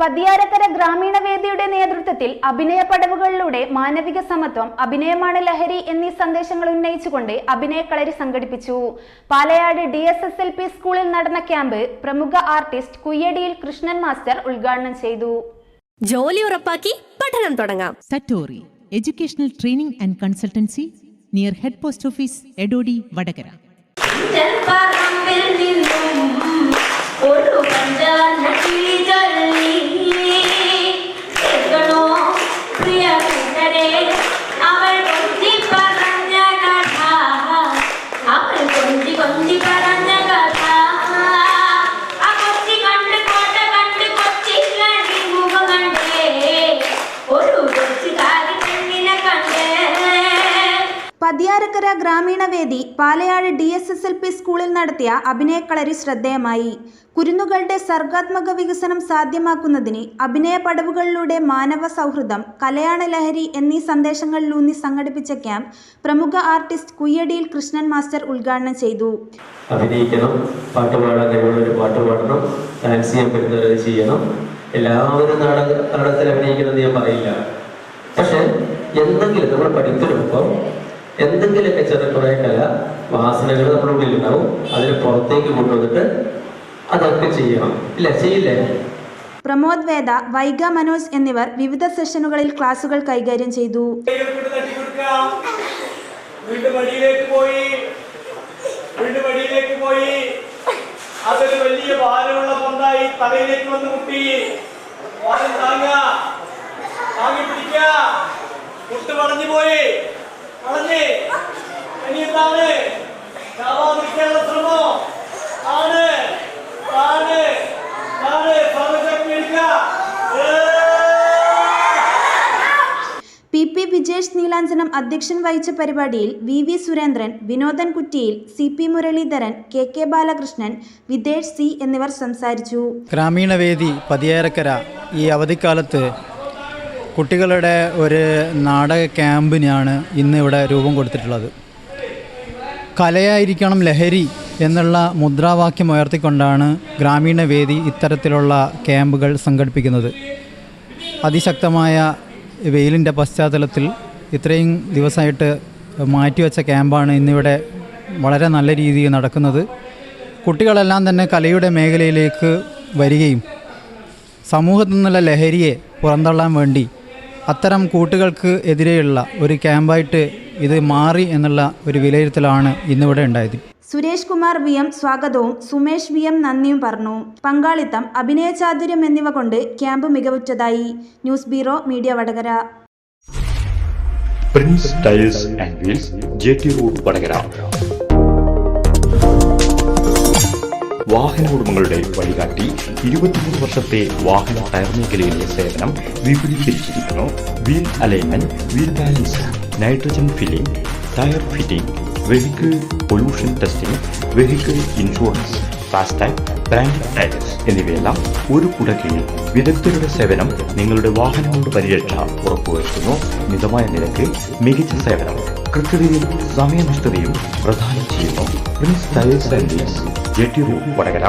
പതിയാരക്കര ഗ്രാമീണ വേദിയുടെ നേതൃത്വത്തിൽ അഭിനയ പടവുകളിലൂടെ മാനവിക സമത്വം അഭിനയമാണ് ലഹരി എന്നീ സന്ദേശങ്ങൾ ഉന്നയിച്ചുകൊണ്ട് അഭിനയക്കളരി സംഘടിപ്പിച്ചു. Palayad D S S L P സ്കൂളിൽ നടന്ന ക്യാമ്പ് പ്രമുഖ ആർട്ടിസ്റ്റ് കുയ്യടിയിൽ കൃഷ്ണൻ മാസ്റ്റർ ഉദ്ഘാടനം ചെയ്തു. ജോലി ഉറപ്പാക്കി പഠനം തുടങ്ങാം. Satori educational training and consultancy near head post office Edodi Vadakara. ഒരു പതിയാരക്കര ഗ്രാമീണ വേദി Palayad D S S L P സ്കൂളിൽ നടത്തിയ അഭിനയക്കളരി ശ്രദ്ധേയമായി. കുരുന്നുകളുടെ സർഗാത്മക വികസനം സാധ്യമാക്കുന്നതിന് അഭിനയ പടവുകളിലൂടെ മാനവ സൗഹൃദം കലയാണ ലഹരി എന്നീ സന്ദേശങ്ങളിലൂന്നി സംഘടിപ്പിച്ച ക്യാമ്പ് പ്രമുഖ ആർട്ടിസ്റ്റ് കുയ്യടിയിൽ കൃഷ്ണൻ മാസ്റ്റർ ഉദ്ഘാടനം ചെയ്തു. ചെയ്യണം. എല്ലാവരും നാടക നടത്തിൽ അഭിനയിക്കണമെന്ന് ഞാൻ പറയില്ല. പക്ഷെ എന്തെങ്കിലും നമ്മൾ പഠിക്കുന്നൊപ്പം എന്തെങ്കിലുമൊക്കെ ചെറിയ കുറേ കല വാസനകൾ നമ്മുടെ ഉള്ളിൽ ഉണ്ടാവും അതിനെ പുറത്തേക്ക് കൊണ്ടുവന്നിട്ട് അതൊക്കെ ചെയ്യണം. ഇല്ല? ചെയ്യില്ലേ? പ്രമോദ് വേദ വൈഗ മനോജ് എന്നിവർ വിവിധ സെഷനുകളിൽ ക്ലാസുകൾ കൈകാര്യം ചെയ്തു. വീണ്ടും വഴിയിലേക്ക് പോയി. വീണ്ടും പോയി. അതൊരു വലിയ ഭാരമുള്ള പന്തായി തലയിലേക്ക് വന്ന് മുട്ടി. താങ്ങ. താങ്ങി പിടിക്ക. മുട്ട് വളഞ്ഞു പോയി. വളഞ്ഞ് ഇനി എന്താണ് ചാവാതിരിക്കാനുള്ള ശ്രമം. ആണ് ആണ് ആണ്. സർവശക്തി പി പി വിജേഷ് നീലാഞ്ചനം അധ്യക്ഷൻ വഹിച്ച പരിപാടിയിൽ V V Surendran Vinodan Kuttiyil C P Muraleedharan K K Balakrishnan Videsh C എന്നിവർ സംസാരിച്ചു. ഗ്രാമീണവേദി പതിയേരക്കര ഈ അവധിക്കാലത്ത് കുട്ടികളുടെ ഒരു നാടക ക്യാമ്പിനാണ് ഇന്ന് ഇവിടെ രൂപം കൊടുത്തിട്ടുള്ളത്. കലയായിരിക്കണം ലഹരി എന്നുള്ള മുദ്രാവാക്യം ഉയർത്തിക്കൊണ്ടാണ് ഗ്രാമീണ വേദി ഇത്തരത്തിലുള്ള ക്യാമ്പുകൾ സംഘടിപ്പിക്കുന്നത്. അതിശക്തമായ വെയിലിന്റെ പശ്ചാത്തലത്തിൽ ഇത്രയും ദിവസമായിട്ട് മാറ്റിവെച്ച ക്യാമ്പാണ് ഇന്നിവിടെ വളരെ നല്ല രീതിയിൽ നടക്കുന്നത്. കുട്ടികളെല്ലാം തന്നെ കലയുടെ മേഖലയിലേക്ക് വരികയും സമൂഹത്തിൽ നിന്നുള്ള ലഹരിയെ പുറന്തള്ളാൻ വേണ്ടി അത്തരം കൂട്ടുകൾക്ക് എതിരെയുള്ള ഒരു ക്യാമ്പായിട്ട് ഇത് മാറി എന്നുള്ള ഒരു വിലയിരുത്തലാണ് ഇന്നിവിടെ ഉണ്ടായത്. സുരേഷ് കുമാർ വി എം സ്വാഗതവും സുമേഷ് വി എം നന്ദിയും പറഞ്ഞു. പങ്കാളിത്തം അഭിനയ ചാതുര്യം എന്നിവ കൊണ്ട് camp മികവുറ്റതായി. News bureau media Vadakara. Prince tiles and wheels J T road Vadakara. വാഹന ഉടമകളുടെ വഴികാട്ടി ഇരുപത്തിമൂന്ന് വർഷത്തെ വാഹന ടയർ മേഖലയിലെ സേവനം വിപുലീകരിച്ചിരിക്കുന്നു. Wheel alignment wheel balance nitrogen filling tyre fitting vehicle pollution testing vehicle insurance FASTag brand tyres എന്നിവയെല്ലാം ഒരു കുടക്കീഴിൽ വിദഗ്ധരുടെ സേവനം നിങ്ങളുടെ വാഹനങ്ങളുടെ പരിരക്ഷ ഉറപ്പുവരുത്തുന്നു. മിതമായ നിരക്ക് മികച്ച സേവനം കൃത്യതയും സമയനിഷ്ഠതയും പ്രദാനം ചെയ്യുന്നു. Prince tyres wheels J T road Vadakara